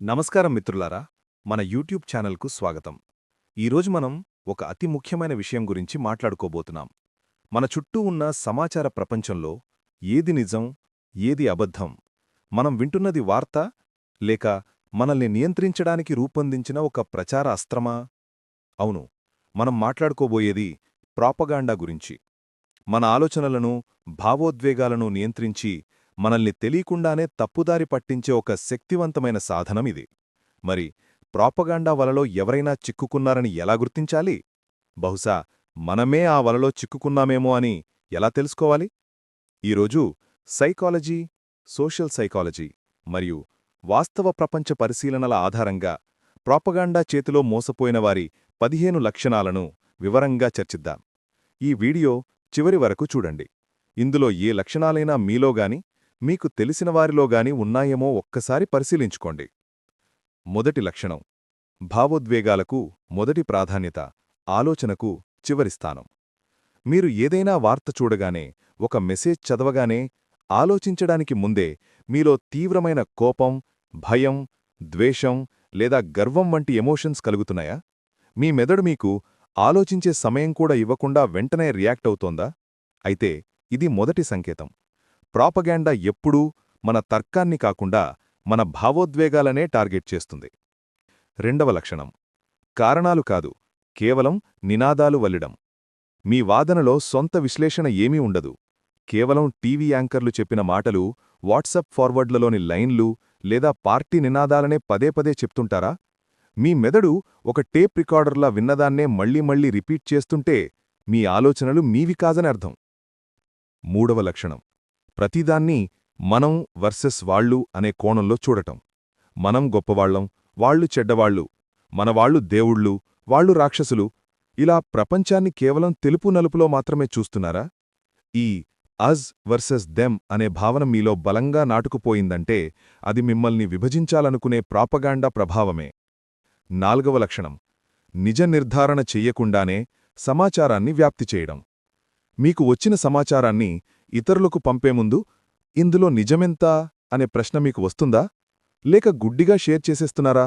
నమస్కారం మిత్రులారా మన యూట్యూబ్ ఛానల్కు స్వాగతం. ఈరోజు మనం ఒక అతి ముఖ్యమైన విషయం గురించి మాట్లాడుకోబోతున్నాం. మన చుట్టూ ఉన్న సమాచార ప్రపంచంలో ఏది నిజం ఏది అబద్ధం మనం వింటున్నది వార్త లేక మనల్ని నియంత్రించడానికి రూపొందించిన ఒక ప్రచార అస్త్రమా? అవును మనం మాట్లాడుకోబోయేది ప్రాపగాండా గురించి. మన ఆలోచనలను భావోద్వేగాలను నియంత్రించి మనల్ని తెలియకుండానే తప్పుదారి పట్టించే ఒక శక్తివంతమైన సాధనమిది మరి ప్రాపగాండా వలలో ఎవరైనా చిక్కుకున్నారని ఎలా గుర్తించాలి? బహుశా మనమే ఆ వలలో చిక్కుకున్నామేమో అని ఎలా తెలుసుకోవాలి? ఈరోజు సైకాలజీ సోషల్ సైకాలజీ మరియు వాస్తవ ప్రపంచ పరిశీలనల ఆధారంగా ప్రాపగాండా చేతిలో మోసపోయిన వారి పదిహేను లక్షణాలను వివరంగా చర్చిద్దాం. ఈ వీడియో చివరి వరకు చూడండి. ఇందులో ఏ లక్షణాలైనా మీలోగాని మీకు తెలిసిన వారిలోగాని ఉన్నాయేమో ఒక్కసారి పరిశీలించుకోండి. మొదటి లక్షణం. భావోద్వేగాలకు మొదటి ప్రాధాన్యత ఆలోచనకు చివరి స్థానం. మీరు ఏదైనా వార్త చూడగానే ఒక మెసేజ్ చదవగానే ఆలోచించడానికి ముందే మీలో తీవ్రమైన కోపం భయం ద్వేషం లేదా గర్వం వంటి ఎమోషన్స్ కలుగుతున్నాయా? మీ మెదడు మీకు ఆలోచించే సమయం కూడా ఇవ్వకుండా వెంటనే రియాక్ట్ అవుతోందా? అయితే ఇది మొదటి సంకేతం. ప్రాపగాండా ఎప్పుడూ మన తర్కాన్ని కాకుండా మన భావోద్వేగాలనే టార్గెట్ చేస్తుంది. రెండవ లక్షణం. కారణాలు కాదు కేవలం నినాదాలు వల్లిడం. మీ వాదనలో సొంత విశ్లేషణ ఏమీ ఉండదు. కేవలం టీవీ యాంకర్లు చెప్పిన మాటలు వాట్సప్ ఫార్వర్డ్లలోని లైన్లు లేదా పార్టీ నినాదాలనే పదే పదే చెప్తుంటారా? మీ మెదడు ఒక టేప్ రికార్డర్లా విన్నదాన్నే మళ్ళీ మళ్ళీ రిపీట్ చేస్తుంటే మీ ఆలోచనలు మీవి కాదని అర్థం. మూడవ లక్షణం. ప్రతిదాన్ని మనం వర్సెస్ వాళ్ళు అనే కోణంలో చూడటం. మనం గొప్పవాళ్ళం వాళ్ళు చెడ్డవాళ్ళు మనవాళ్ళు దేవుళ్ళు వాళ్ళు రాక్షసులు. ఇలా ప్రపంచాన్ని కేవలం తెలుపు నలుపులో మాత్రమే చూస్తున్నారా? ఈ అజ్ వర్సెస్ దెమ్ అనే భావన మీలో బలంగా నాటుకుపోయిందంటే అది మిమ్మల్ని విభజించాలనుకునే ప్రాపగాండా ప్రభావమే. నాల్గవ లక్షణం. నిజ నిర్ధారణ చెయ్యకుండానే సమాచారాన్ని వ్యాప్తి చేయడం. మీకు వచ్చిన సమాచారాన్ని ఇతరులకు పంపే ముందు ఇందులో నిజమెంత అనే ప్రశ్న మీకు వస్తుందా? లేక గుడ్డిగా షేర్ చేసేస్తున్నారా?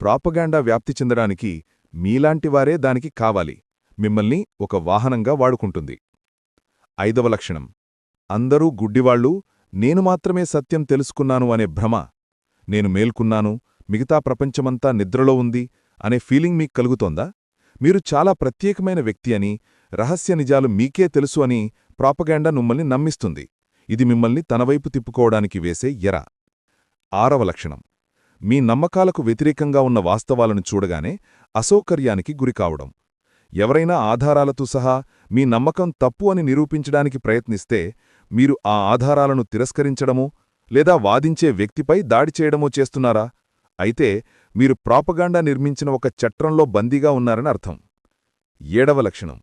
ప్రాపగాండా వ్యాప్తి చెందడానికి మీలాంటివారే దానికి కావాలి. మిమ్మల్ని ఒక వాహనంగా వాడుకుంటుంది. ఐదవ లక్షణం. అందరూ గుడ్డివాళ్ళు నేను మాత్రమే సత్యం తెలుసుకున్నాను అనే భ్రమ. నేను మేల్కున్నాను మిగతా ప్రపంచమంతా నిద్రలో ఉంది అనే ఫీలింగ్ మీకు కలుగుతోందా? మీరు చాలా ప్రత్యేకమైన వ్యక్తి అని రహస్య నిజాలు మీకే తెలుసు అని ప్రాపగాండా మిమ్మల్ని నమ్మిస్తుంది. ఇది మిమ్మల్ని తనవైపు తిప్పుకోవడానికి వేసే ఎర. ఆరవ లక్షణం. మీ నమ్మకాలకు వ్యతిరేకంగా ఉన్న వాస్తవాలను చూడగానే అసౌకర్యానికి గురికావడం. ఎవరైనా ఆధారాలతో సహా మీ నమ్మకం తప్పు అని నిరూపించడానికి ప్రయత్నిస్తే మీరు ఆ ఆధారాలను తిరస్కరించడమో లేదా వాదించే వ్యక్తిపై దాడి చేయడమో చేస్తున్నారా? అయితే మీరు ప్రాపగాండా నిర్మించిన ఒక చట్రంలో బందీగా ఉన్నారని అర్థం. ఏడవ లక్షణం.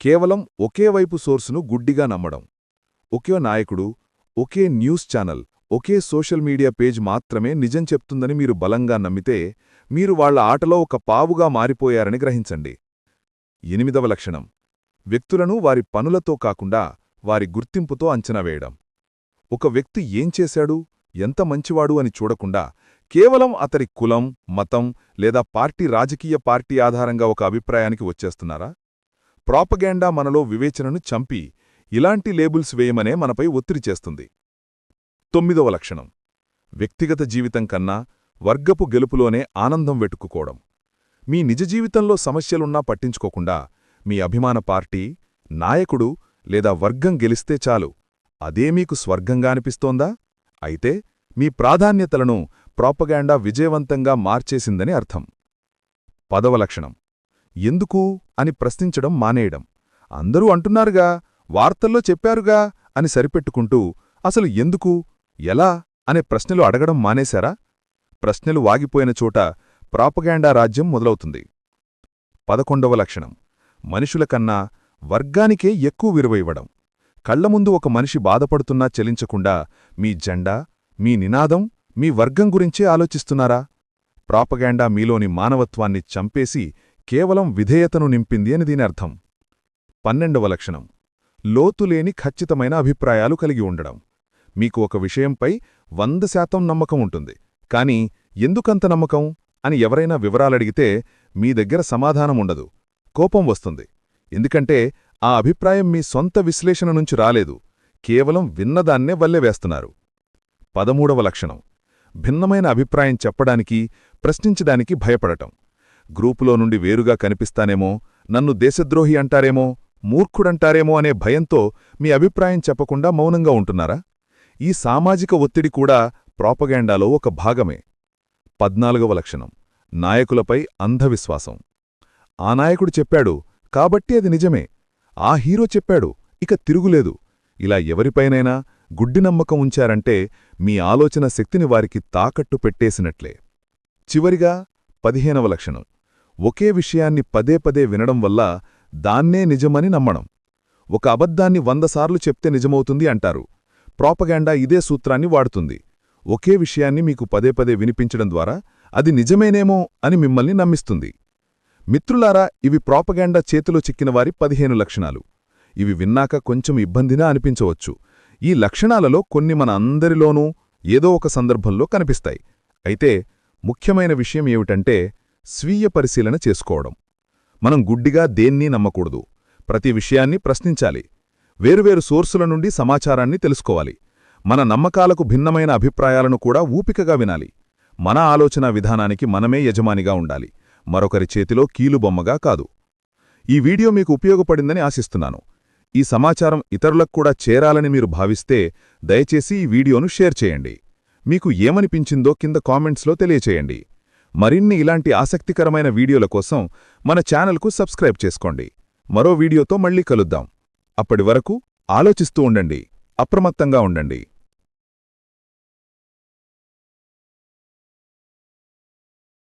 కేవలం ఒకే వైపు సోర్సును గుడ్డిగా నమ్మడం. ఒకే నాయకుడు ఒకే న్యూస్ ఛానల్ ఒకే సోషల్ మీడియా పేజ్ మాత్రమే నిజం చెప్తుందని మీరు బలంగా నమ్మితే మీరు వాళ్ళ ఆటలో ఒక పావుగా మారిపోయారని గ్రహించండి. ఎనిమిదవ లక్షణం. వ్యక్తులను వారి పనులతో కాకుండా వారి గుర్తింపుతో అంచనా వేయడం. ఒక వ్యక్తి ఏం చేశాడు ఎంత మంచివాడు అని చూడకుండా కేవలం అతడి కులం మతం లేదా పార్టీ రాజకీయ పార్టీ ఆధారంగా ఒక అభిప్రాయానికి వచ్చేస్తున్నారా? ప్రాపగాండా మనలో వివేచనను చంపి ఇలాంటి లేబుల్స్ వేయమనే మనపై ఒత్తిడి చేస్తుంది. తొమ్మిదవ లక్షణం. వ్యక్తిగత జీవితం కన్నా వర్గపు గెలుపులోనే ఆనందం వెతుక్కుకోవడం మీ నిజ జీవితంలో సమస్యలున్నా పట్టించుకోకుండా మీ అభిమాన పార్టీ నాయకుడు లేదా వర్గం గెలిస్తే చాలు. అదే మీకు స్వర్గంగా అనిపిస్తోందా? అయితే మీ ప్రాధాన్యతలను ప్రాపగాండా విజయవంతంగా మార్చేసిందని అర్థం. పదవ లక్షణం. ఎందుకు అని ప్రశ్నించడం మానేయడం. అందరూ అంటున్నారుగా వార్తల్లో చెప్పారుగా అని సరిపెట్టుకుంటూ అసలు ఎందుకు ఎలా అనే ప్రశ్నలు అడగడం మానేశారా? ప్రశ్నలు వాగిపోయిన చోట ప్రాపగాండా రాజ్యం మొదలవుతుంది. పదకొండవ లక్షణం. మనుషులకన్నా వర్గానికే ఎక్కువ విలువ ఇవ్వడం. కళ్ళముందు ఒక మనిషి బాధపడుతున్నా చెలించకుండా మీ జెండా మీ నినాదం మీ వర్గం గురించే ఆలోచిస్తున్నారా? ప్రాపగాండా మీలోని మానవత్వాన్ని చంపేసి కేవలం విధేయతను నింపింది అని దీని అర్థం. పన్నెండవ లక్షణం. లోతులేని ఖచ్చితమైన అభిప్రాయాలు కలిగి ఉండడం. మీకు ఒక విషయంపై వంద శాతం నమ్మకం ఉంటుంది. కాని ఎందుకంత నమ్మకం? అని ఎవరైనా వివరాలడిగితే మీ దగ్గర సమాధానం ఉండదు. కోపం వస్తుంది. ఎందుకంటే ఆ అభిప్రాయం మీ సొంత విశ్లేషణ నుంచి రాలేదు. కేవలం విన్నదాన్నే వల్లెవేస్తున్నారు పదమూడవ లక్షణం. భిన్నమైన అభిప్రాయం చెప్పడానికి ప్రశ్నించడానికి భయపడటం. గ్రూపులో నుండి వేరుగా కనిపిస్తానేమో నన్ను దేశద్రోహి అంటారేమో మూర్ఖుడంటారేమో అనే భయంతో మీ అభిప్రాయం చెప్పకుండా మౌనంగా ఉంటున్నారా? ఈ సామాజిక ఒత్తిడి కూడా ప్రాపగాండాలో ఒక భాగమే. పద్నాలుగవ లక్షణం. నాయకులపై అంధవిశ్వాసం. ఆ నాయకుడు చెప్పాడు కాబట్టి అది నిజమే. ఆ హీరో చెప్పాడు ఇక తిరుగులేదు. ఇలా ఎవరిపైనైనా గుడ్డి నమ్మకం ఉంచారంటే మీ ఆలోచన శక్తిని వారికి తాకట్టు పెట్టేసినట్లే. చివరిగా పదిహేనవ లక్షణం. ఒకే విషయాన్ని పదే పదే వినడం వల్ల దాన్నే నిజమని నమ్మడం. ఒక అబద్ధాన్ని వందసార్లు చెప్తే నిజమవుతుంది అంటారు. ప్రాపగాండా ఇదే సూత్రాన్ని వాడుతుంది. ఒకే విషయాన్ని మీకు పదే పదే వినిపించడం ద్వారా అది నిజమేనేమో అని మిమ్మల్ని నమ్మిస్తుంది. మిత్రులారా ఇవి ప్రాపగాండా చేతిలో చిక్కినవారి పదిహేను లక్షణాలు. ఇవి విన్నాక కొంచెం ఇబ్బందినా అనిపించవచ్చు. ఈ లక్షణాలలో కొన్ని మన అందరిలోనూ ఏదో ఒక సందర్భంలో కనిపిస్తాయి. అయితే ముఖ్యమైన విషయం ఏమిటంటే స్వీయ పరిశీలన చేసుకోవడం. మనం గుడ్డిగా దేన్నీ నమ్మకూడదు. ప్రతి విషయాన్ని ప్రశ్నించాలి. వేరువేరు సోర్సుల నుండి సమాచారాన్ని తెలుసుకోవాలి. మన నమ్మకాలకు భిన్నమైన అభిప్రాయాలను కూడా ఊపికగా వినాలి. మన ఆలోచనా విధానానికి మనమే యజమానిగా ఉండాలి. మరొకరి చేతిలో కీలుబొమ్మగా కాదు. ఈ వీడియో మీకు ఉపయోగపడిందని ఆశిస్తున్నాను. ఈ సమాచారం ఇతరులకు కూడా చేరాలని మీరు భావిస్తే దయచేసి ఈ వీడియోను షేర్ చేయండి. మీకు ఏమనిపించిందో కింద కామెంట్స్లో తెలియచేయండి. మరిన్ని ఇలాంటి ఆసక్తికరమైన వీడియోల కోసం మన ఛానల్కు సబ్స్క్రైబ్ చేసుకోండి. మరో వీడియోతో మళ్ళీ కలుద్దాం. అప్పటి వరకు ఆలోచిస్తూ ఉండండి. అప్రమత్తంగా ఉండండి.